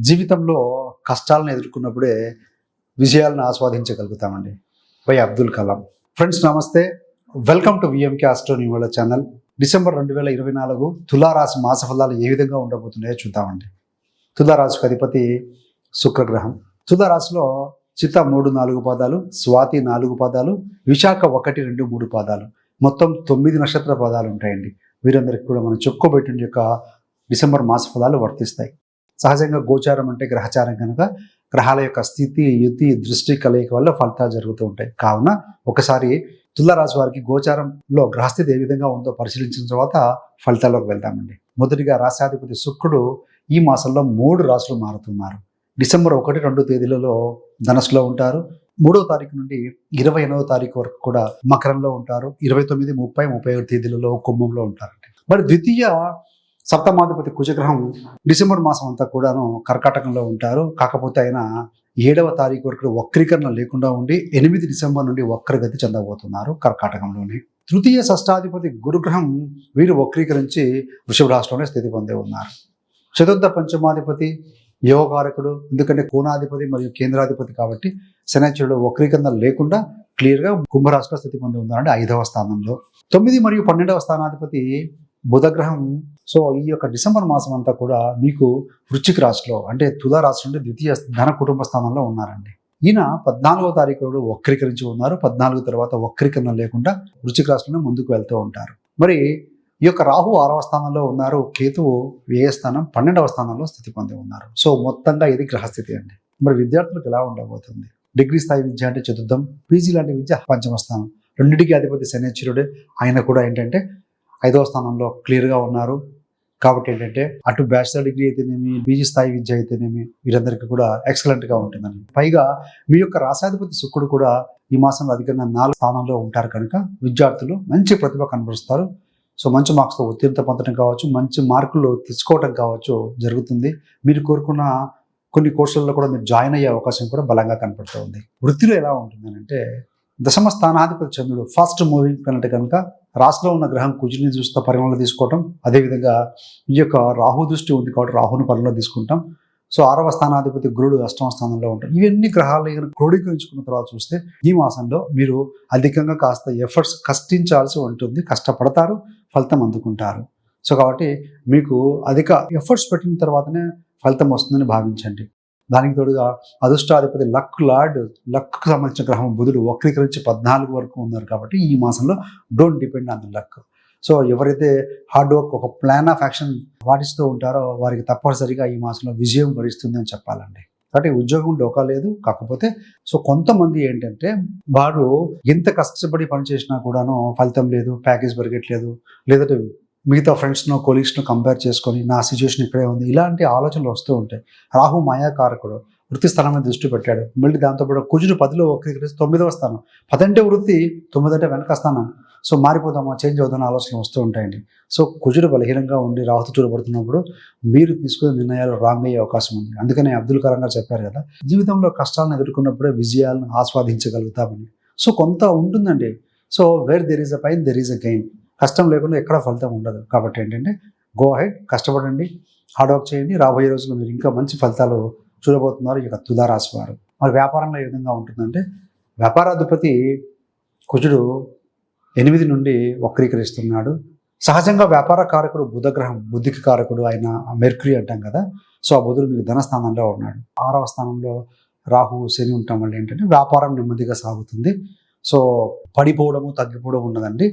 జీవితంలో కష్టాలను ఎదుర్కొన్నప్పుడే విజయాలను ఆస్వాదించగలుగుతామండి. వై అబ్దుల్ కలాం. ఫ్రెండ్స్ నమస్తే. వెల్కమ్ టు విఎంకే ఆస్ట్రోనివల ఛానల్ డిసెంబర్ రెండు వేల ఇరవై నాలుగు తులారాశి మాస ఫలాలు ఏ విధంగా ఉండబోతున్నాయో చూద్దామండి. తులారాశికి అధిపతి శుక్రగ్రహం. తులారాశిలో చిత్త మూడు నాలుగు పాదాలు స్వాతి నాలుగు పాదాలు విశాఖ ఒకటి రెండు మూడు పాదాలు. మొత్తం తొమ్మిది నక్షత్ర పదాలు ఉంటాయండి. వీరందరికీ కూడా మనం చెప్పుకోబెట్టిన యొక్క డిసెంబర్ మాస ఫలాలు వర్తిస్తాయి. సహజంగా గోచారం అంటే గ్రహచారం కనుక గ్రహాల యొక్క స్థితి యుతి దృష్టి కలయిక వల్ల ఫలితాలు జరుగుతూ ఉంటాయి. కావున ఒకసారి తులారాశి వారికి గోచారంలో గ్రహస్థితి ఏ విధంగా ఉందో పరిశీలించిన తర్వాత ఫలితాల్లోకి వెళ్తామండి మొదటిగా రాశాధిపతి శుక్రుడు ఈ మాసంలో మూడు రాశులు మారుతున్నారు. డిసెంబర్ ఒకటి రెండు తేదీలలో ధనస్సులో ఉంటారు. మూడవ తారీఖు నుండి ఇరవై ఎనిమిదవ తారీఖు వరకు కూడా మకరంలో ఉంటారు. ఇరవై తొమ్మిది ముప్పై ముప్పై తేదీలలో కుంభంలో ఉంటారండి. మరి ద్వితీయ సప్తమాధిపతి కుజగ్రహం డిసెంబర్ మాసం అంతా కూడాను కర్కాటకంలో ఉంటారు. కాకపోతే ఆయన ఏడవ తారీఖు వరకు వక్రీకరణ లేకుండా ఉండి ఎనిమిది డిసెంబర్ నుండి వక్రగతి చెందబోతున్నారు కర్కాటకంలోని. తృతీయ షష్టాధిపతి గురుగ్రహం వీరు వక్రీకరించి వృషభ రాష్ట్రంలో స్థితి పొందే ఉన్నారు. చతుర్థ పంచమాధిపతి యోగకారకుడు ఎందుకంటే కోణాధిపతి మరియు కేంద్రాధిపతి కాబట్టి శనిచుడు వక్రీకరణ లేకుండా క్లియర్గా కుంభరాశిలో స్థితి పొంది ఉన్నారంటే ఐదవ స్థానంలో. తొమ్మిది మరియు పన్నెండవ స్థానాధిపతి బుధగ్రహం. సో ఈ యొక్క డిసెంబర్ మాసం అంతా కూడా మీకు వృశ్చిక రాశిలో అంటే తులా రాశి నుండి ద్వితీయ ధన కుటుంబ స్థానంలో ఉన్నారండి. ఈయన పద్నాలుగో తారీఖు వక్రీకరించి ఉన్నారు. పద్నాలుగు తర్వాత వక్రీకరణ లేకుండా వృశ్చిక రాశిలోనే ముందుకు వెళ్తూ ఉంటారు. మరి ఈ యొక్క రాహు ఆరవ స్థానంలో ఉన్నారు. కేతువు వ్యయ స్థానం పన్నెండవ స్థానంలో స్థితి పొంది ఉన్నారు. సో మొత్తంగా ఇది గ్రహస్థితి అండి. మరి విద్యార్థులకు ఎలా ఉండబోతుంది? డిగ్రీ స్థాయి విద్య అంటే చతుర్థం పీజీ లాంటి విద్య పంచమ స్థానం. రెండింటికి అధిపతి శనిశ్వరుడే ఆయన కూడా ఏంటంటే ఐదవ స్థానంలో క్లియర్గా ఉన్నారు. కాబట్టి ఏంటంటే అటు బ్యాచిలర్ డిగ్రీ అయితేనేమి పీజీ స్థాయి విద్య అయితేనేమి వీరందరికీ కూడా ఎక్సలెంట్గా ఉంటుందని పైగా మీ యొక్క రాసాధిపతి శుక్రుడు కూడా ఈ మాసంలో అధికంగా నాలుగు స్థానంలో ఉంటారు కనుక విద్యార్థులు మంచి ప్రతిభ కనబరుస్తారు. సో మంచి మార్క్స్తో ఉత్తీర్ణత పొందడం కావచ్చు మంచి మార్కులు తెచ్చుకోవడం కావచ్చు జరుగుతుంది. మీరు కోరుకున్న కొన్ని కోర్సుల్లో కూడా మీరు జాయిన్ అయ్యే అవకాశం కూడా బలంగా కనపడుతూ ఉంది వృత్తిలో ఎలా ఉంటుంది అంటే దశమ స్థానాధిపతి చంద్రుడు ఫాస్ట్ మూవింగ్ ప్లానెట్ కనుక రాశిలో ఉన్న గ్రహం కుజుని దృష్టితో పరిగణలో తీసుకోవటం అదేవిధంగా ఈ యొక్క రాహు దృష్టి ఉంది కాబట్టి రాహుని పరిగణలో తీసుకుంటాం. సో ఆరవ స్థానాధిపతి గురుడు అష్టమ స్థానంలో ఉంటాం ఇవన్నీ గ్రహాలు క్రోడీకరించుకున్న తర్వాత చూస్తే ఈ మాసంలో మీరు అధికంగా కాస్త ఎఫర్ట్స్ కష్టించాల్సి ఉంటుంది కష్టపడతారు ఫలితం అందుకుంటారు. సో కాబట్టి మీకు అధిక ఎఫర్ట్స్ పెట్టిన తర్వాతనే ఫలితం వస్తుందని భావించండి. దానికి తోడుగా అదృష్టాధిపతి లక్ లార్డ్ లక్కు సంబంధించిన గ్రహం బుధుడు వక్రీకరించి పద్నాలుగు వరకు ఉన్నారు కాబట్టి ఈ మాసంలో don't depend on the luck. So ఎవరైతే హార్డ్ వర్క్ ఒక ప్లాన్ ఆఫ్ యాక్షన్ పాటిస్తూ ఉంటారో వారికి తప్పనిసరిగా ఈ మాసంలో విజయం వరిస్తుంది అని చెప్పాలండి. కాబట్టి ఉద్యోగం డోకా లేదు. కాకపోతే సో కొంతమంది ఏంటంటే వారు ఎంత కష్టపడి పనిచేసినా కూడాను ఫలితం లేదు ప్యాకేజ్ పెరగట్లేదు లేదంటే మిగతా ఫ్రెండ్స్ను కొలీగ్స్ను కంపేర్ చేసుకొని నా సిచ్యువేషన్ ఇక్కడే ఉంది. ఇలాంటి ఆలోచనలు వస్తూ ఉంటాయి. రాహు మాయాకారకుడు వృత్తి స్థానం మీద దృష్టి పెట్టాడు. మళ్ళీ దాంతోపాటు కుజుడు పదిలో వక్రీకరిస్తే తొమ్మిదవ స్థానం. పదంటే వృత్తి తొమ్మిదంటే వెనక స్థానం. సో మారిపోదామా చేంజ్ అవుదామా ఆలోచనలు వస్తూ ఉంటాయండి. సో కుజుడు బలహీనంగా ఉండి రాహుతు చూడబడుతున్నప్పుడు మీరు తీసుకునే నిర్ణయాలు రాంగ్ అయ్యే అవకాశం ఉంది. అందుకనే అబ్దుల్ కలాం గారు చెప్పారు కదా జీవితంలో కష్టాలను ఎదుర్కొన్నప్పుడే విజయాలను ఆస్వాదించగలుగుతామని. సో కొంత ఉంటుందండి. So where there is a pain there is a gain కష్టం లేకుండా ఎక్కడ ఫలితం ఉండదు. కాబట్టి ఏంటంటే గో హెడ్ కష్టపడండి హార్డ్ వర్క్ చేయండి రాబోయే రోజుల్లో మీరు ఇంకా మంచి ఫలితాలు చూడబోతున్నారు ఈ యొక్క తులారాశి వారు. మరి వ్యాపారంలో ఏ విధంగా ఉంటుందంటే వ్యాపారాధిపతి కుజుడు ఎనిమిది నుండి వక్రీకరిస్తున్నాడు. సహజంగా వ్యాపార కారకుడు బుధగ్రహం బుద్ధికి కారకుడు ఆయన మెర్క్రీ అంటాం కదా సో ఆ బుధుడు మీకు ధనస్థానంలో ఉన్నాడు. ఆరవ స్థానంలో రాహు శని ఉండటం వల్ల ఏంటంటే వ్యాపారం నెమ్మదిగా సాగుతుంది. సో పడిపోవడము తగ్గిపోవడం ఉండదండి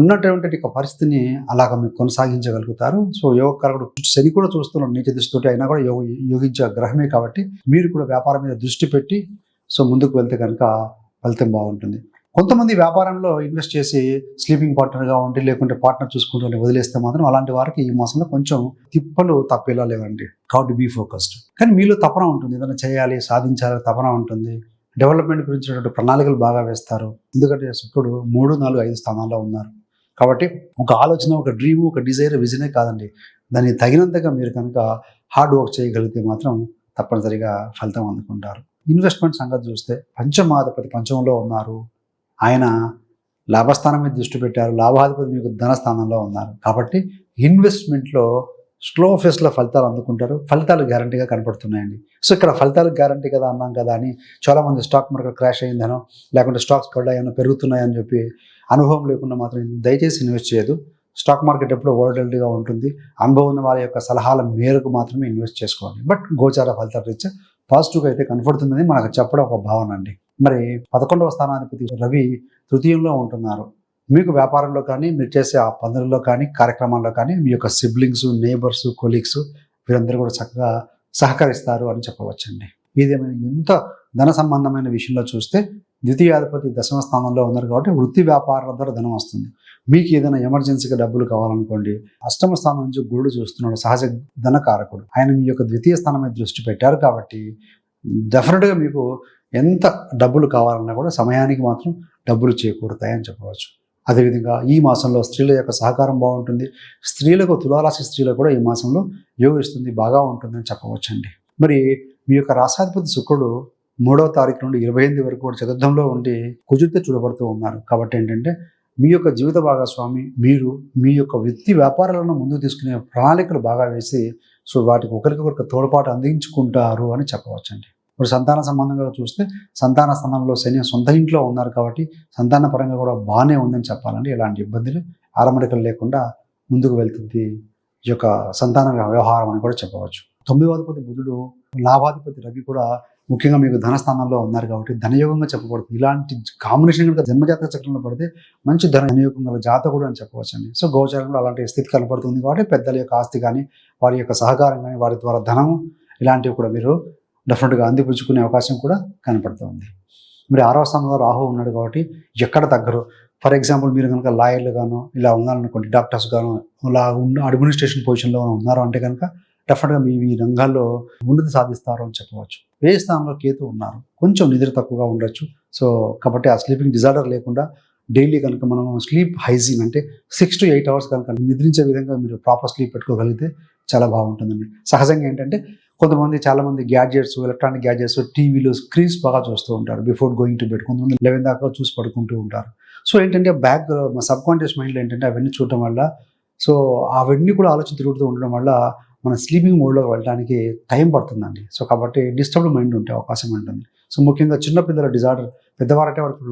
ఉన్నటువంటి ఒక పరిస్థితిని అలాగ మీరు కొనసాగించగలుగుతారు. సో యోగకారకుడు శని కూడా చూస్తున్నాడు నీచ దృష్టితోటి అయినా కూడా యోగ యోగించే గ్రహమే కాబట్టి మీరు కూడా వ్యాపారం మీద దృష్టి పెట్టి సో ముందుకు వెళ్తే కనుక ఫలితం బాగుంటుంది. కొంతమంది వ్యాపారంలో ఇన్వెస్ట్ చేసి స్లీపింగ్ పార్ట్నర్గా ఉండి లేకుంటే పార్ట్నర్ చూసుకుంటూ వదిలేస్తే మాత్రం అలాంటి వారికి ఈ మాసంలో కొంచెం తిప్పలు తప్పేలా లేవండి. కాబట్టి బీ ఫోకస్డ్. కానీ మీలో తపన ఉంటుంది. ఏదైనా చేయాలి సాధించాలి తపన ఉంటుంది. డెవలప్మెంట్ గురించినటువంటి ప్రణాళికలు బాగా వేస్తారు. ఎందుకంటే శుక్రుడు మూడు నాలుగు ఐదు స్థానాల్లో ఉన్నారు. కాబట్టి ఒక ఆలోచన ఒక డ్రీమ్ ఒక డిజైర్ విజనే కాదండి. దానికి తగినంతగా మీరు కనుక హార్డ్ వర్క్ చేయగలిగితే మాత్రం తప్పనిసరిగా ఫలితం అందుకుంటారు. ఇన్వెస్ట్మెంట్ సంగతి చూస్తే పంచమాధిపతి పంచమంలో ఉన్నారు. ఆయన లాభస్థానం మీద దృష్టి పెట్టారు. లాభాధిపతి మీకు ధనస్థానంలో ఉన్నారు. కాబట్టి ఇన్వెస్ట్మెంట్లో స్లో ఫేస్లో ఫలితాలు అందుకుంటారు. ఫలితాలు గ్యారంటీగా కనపడుతున్నాయండి. సో ఇక్కడ ఫలితాలు గ్యారంటీ కదా అన్నాం కదా అని చాలామంది స్టాక్ మార్కెట్ క్రాష్ అయిందనో లేకుంటే స్టాక్స్ పడ్డాయనో పెరుగుతున్నాయని చెప్పి అనుభవం లేకుండా మాత్రం దయచేసి ఇన్వెస్ట్ చేయదు స్టాక్ మార్కెట్ ఎప్పుడూ వోల్టలిటీగా ఉంటుంది. అనుభవం ఉన్న వారి యొక్క సలహాల మేరకు మాత్రమే ఇన్వెస్ట్ చేసుకోవాలి. బట్ గోచార ఫలితాలు రీత్యా పాజిటివ్గా అయితే కనపడుతుందని మనకు చెప్పడం ఒక భావన అండి. మరి పదకొండవ స్థానాధిపతి రవి తృతీయంలో ఉంటున్నారు. మీకు వ్యాపారంలో కానీ మీరు చేసే ఆ పనుల్లో కానీ కార్యక్రమాల్లో కానీ మీ యొక్క సిబ్లింగ్స్ నేబర్స్ కొలీగ్స్ వీరందరూ కూడా చక్కగా సహకరిస్తారు అని చెప్పవచ్చండి. ఇదేమైనా ఎంత ధన సంబంధమైన విషయంలో చూస్తే ద్వితీయాధిపతి దశమ స్థానంలో ఉన్నారు కాబట్టి వృత్తి వ్యాపారాల ద్వారా ధనం వస్తుంది. మీకు ఏదైనా ఎమర్జెన్సీగా డబ్బులు కావాలనుకోండి అష్టమ స్థానం నుంచి గురుడు చూస్తున్నాడు సహజ ధనకారకుడు. ఆయన మీ యొక్క ద్వితీయ స్థానం మీద దృష్టి పెట్టారు కాబట్టి డెఫినెట్గా మీకు ఎంత డబ్బులు కావాలన్నా కూడా సమయానికి మాత్రం డబ్బులు చేకూరుతాయని చెప్పవచ్చు. అదేవిధంగా ఈ మాసంలో స్త్రీల యొక్క సహకారం బాగుంటుంది. స్త్రీలకు తులారాశి స్త్రీలకు కూడా ఈ మాసంలో యోగిస్తుంది బాగా ఉంటుందని చెప్పవచ్చండి. మరి మీ యొక్క రాసాధిపతి శుక్రుడు మూడవ తారీఖు నుండి ఇరవై ఎనిమిది వరకు కూడా చతుర్థంలో ఉండి కుజుడితో చూడబడుతూ ఉన్నారు. కాబట్టి ఏంటంటే మీ యొక్క జీవిత భాగస్వామి మీరు మీ యొక్క వృత్తి వ్యాపారాలను ముందుకు తీసుకునే ప్రణాళికలు బాగా వేసి సో వాటికి ఒకరికొకరికి తోడ్పాటు అందించుకుంటారు అని చెప్పవచ్చండి. ఇప్పుడు సంతాన సంబంధంగా చూస్తే సంతాన స్థానంలో శని సొంత ఇంట్లో ఉన్నారు కాబట్టి సంతాన పరంగా కూడా బాగానే ఉందని చెప్పాలండి. ఎలాంటి ఇబ్బందులు ఆరమడికలు లేకుండా ముందుకు వెళ్తుంది ఈ యొక్క సంతాన వ్యవహారం అని కూడా చెప్పవచ్చు. తొమ్మిదవధిపతి బుధుడు లాభాధిపతి రవి కూడా ముఖ్యంగా మీకు ధనస్థానంలో ఉన్నారు కాబట్టి ధనయోగంగా చెప్పబడుతుంది. ఇలాంటి కాంబినేషన్ కనుక జన్మజాతక చక్రంలో పడితే మంచి ధన వినియోగం గల జాతకుడు అని చెప్పవచ్చండి. సో గోచారంలో అలాంటి స్థితి కనపడుతుంది కాబట్టి పెద్దల యొక్క ఆస్తి కానీ వారి యొక్క సహకారం కానీ వారి ద్వారా ధనము ఇలాంటివి కూడా మీరు డెఫినెట్గా అందిపుచ్చుకునే అవకాశం కూడా కనపడుతుంది మరి ఆరవ స్థానంలో రాహు ఉన్నాడు కాబట్టి ఎక్కడ తగ్గరు. ఫర్ ఎగ్జాంపుల్ మీరు కనుక లాయర్లు గాను ఇలా ఉన్నారనుకోండి డాక్టర్స్ గాను ఇలా ఉన్న అడ్మినిస్ట్రేషన్ పొజిషన్లో ఉన్నారు అంటే కనుక డెఫినెట్గా మీ ఈ రంగాల్లో ఉన్నతి సాధిస్తారు అని చెప్పవచ్చు. ఏ స్థానంలో కేతు ఉన్నారు? కొంచెం నిద్ర తక్కువగా ఉండొచ్చు. సో కాబట్టి ఆ స్లీపింగ్ డిజార్డర్ లేకుండా డైలీ కనుక మనం స్లీప్ హైజీన్ అంటే సిక్స్ టు ఎయిట్ అవర్స్ కనుక నిద్రించే విధంగా మీరు ప్రాపర్ స్లీప్ పెట్టుకోగలిగితే చాలా బాగుంటుందండి. సహజంగా ఏంటంటే కొంతమంది చాలామంది గ్యాడ్జెట్స్ ఎలక్ట్రానిక్ గ్యాడ్జెట్స్ టీవీలు స్క్రీన్స్ బాగా చూస్తూ ఉంటారు బిఫోర్ గోయింగ్ టు బెడ్ కొంతమంది లెవెన్ దాకా చూసి పడుకుంటూ ఉంటారు. సో ఏంటంటే బ్యాక్ సబ్ కాన్షియస్ మైండ్లో ఏంటంటే అవన్నీ చూడటం వల్ల సో అవన్నీ కూడా ఆలోచన తిరుగుతూ ఉండడం వల్ల మన స్లీపింగ్ మోడ్లోకి వెళ్ళడానికి టైం పడుతుందండి. సో కాబట్టి డిస్టర్బ్డ్ మైండ్ ఉంటే అవకాశం ఉంటుంది. సో ముఖ్యంగా చిన్నపిల్లల డిజార్డర్ పెద్దవారంటే వాళ్ళకి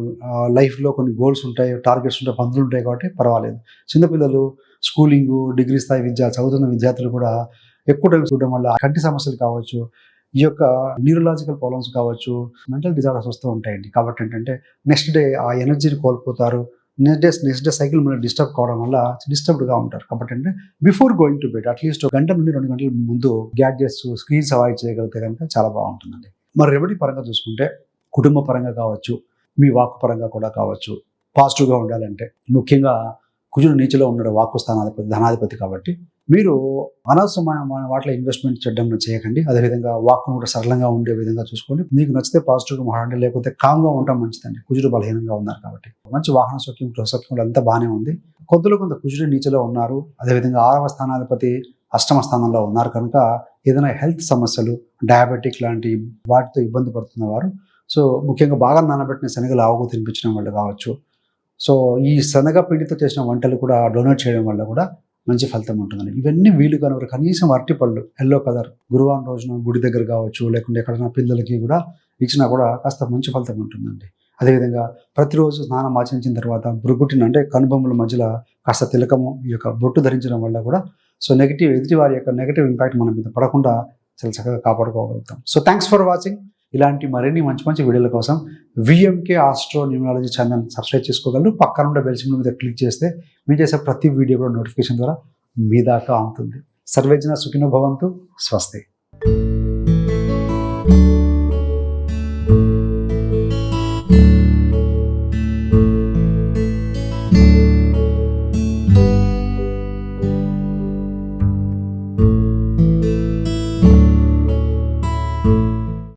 లైఫ్లో కొన్ని గోల్స్ ఉంటాయి టార్గెట్స్ ఉంటాయి పనులు ఉంటాయి కాబట్టి పర్వాలేదు. చిన్నపిల్లలు స్కూలింగ్ డిగ్రీ స్థాయి విద్య చదువుతున్న విద్యార్థులు కూడా ఎక్కువ టైం చూడడం వల్ల కంటి సమస్యలు కావచ్చు ఈ యొక్క న్యూరలాజికల్ ప్రాబ్లమ్స్ కావచ్చు మెంటల్ డిజార్డర్స్ వస్తూ ఉంటాయండి. కాబట్టి ఏంటంటే నెక్స్ట్ డే ఆ ఎనర్జీని కోల్పోతారు. Next day next day cycle మీద డిస్టర్బ్ కావడం వల్ల డిస్టర్బ్డ్గా ఉంటారు. కాబట్టి అంటే before going to bed at least గంట నుండి రెండు గంటల ముందు గ్యాడ్జెట్స్ స్క్రీన్స్ అవాయిడ్ చేయగలిగితే కనుక చాలా బాగుంటుందండి. మరి రెమెడీ పరంగా చూసుకుంటే కుటుంబ పరంగా కావచ్చు మీ వాక్ పరంగా కూడా కావచ్చు పాజిటివ్గా ఉండాలంటే ముఖ్యంగా కుజుడు నీచలో ఉన్నాడు వాక్కు స్థానాధిపతి ధనాధిపతి కాబట్టి మీరు అనవసరమైన వాటిలో ఇన్వెస్ట్మెంట్ చేయడం చేయకండి. అదేవిధంగా వాక్ను కూడా సరళంగా ఉండే విధంగా చూసుకోండి. మీకు నచ్చితే పాజిటివ్గా మాట్లాడండి. లేకపోతే కామ్గా ఉండటం మంచిదండి. కుజుడు బలహీనంగా ఉన్నారు కాబట్టి. మంచి వాహన సౌఖ్యం సౌఖ్యం అంతా బాగానే ఉంది. కొద్దిలో కొంత కుజుడు నీచలో ఉన్నారు. అదేవిధంగా ఆరవ స్థానాధిపతి అష్టమ స్థానంలో ఉన్నారు కనుక ఏదైనా హెల్త్ సమస్యలు డయాబెటిక్ లాంటి వాటితో ఇబ్బంది పడుతున్న వారు. సో ముఖ్యంగా బాగా నానబెట్టిన శనగలు ఆవుకు తినిపించడం వల్ల కావచ్చు. సో ఈ శనగ పిండితో చేసిన వంటలు కూడా డొనేట్ చేయడం వల్ల కూడా మంచి ఫలితం ఉంటుందని ఇవన్నీ వీలు కనుక కనీసం అరటిపళ్ళు ఎల్లో కలర్ గురువారం రోజున గుడి దగ్గర కావచ్చు లేకుంటే ఎక్కడైనా పిల్లలకి కూడా ఇచ్చినా కూడా కాస్త మంచి ఫలితం ఉంటుందండి. అదేవిధంగా ప్రతిరోజు స్నానం ఆచరించిన తర్వాత బురుగుట్టిన అంటే కనుబొమ్మల మధ్యలో కాస్త తిలకము ఈ యొక్క బొట్టు ధరించడం వల్ల కూడా సో నెగిటివ్ ఎదుటి వారి యొక్క నెగిటివ్ ఇంపాక్ట్ మన మీద పడకుండా చాలా చక్కగా కాపాడుకోగలుగుతాం. So thanks for watching. ఇలాంటి మరిన్ని మంచి మంచి వీడియోల కోసం VMK astro numerology channel subscribe చేసుకోగలరు. పక్కన ఉండే బెల్ సింబల్ మీద క్లిక్ చేస్తే మీరు చేసే ప్రతి వీడియో కూడా నోటిఫికేషన్ ద్వారా మీ దాకా అందుతుంది సర్వేజన సుఖినో భవంతు. స్వస్తి.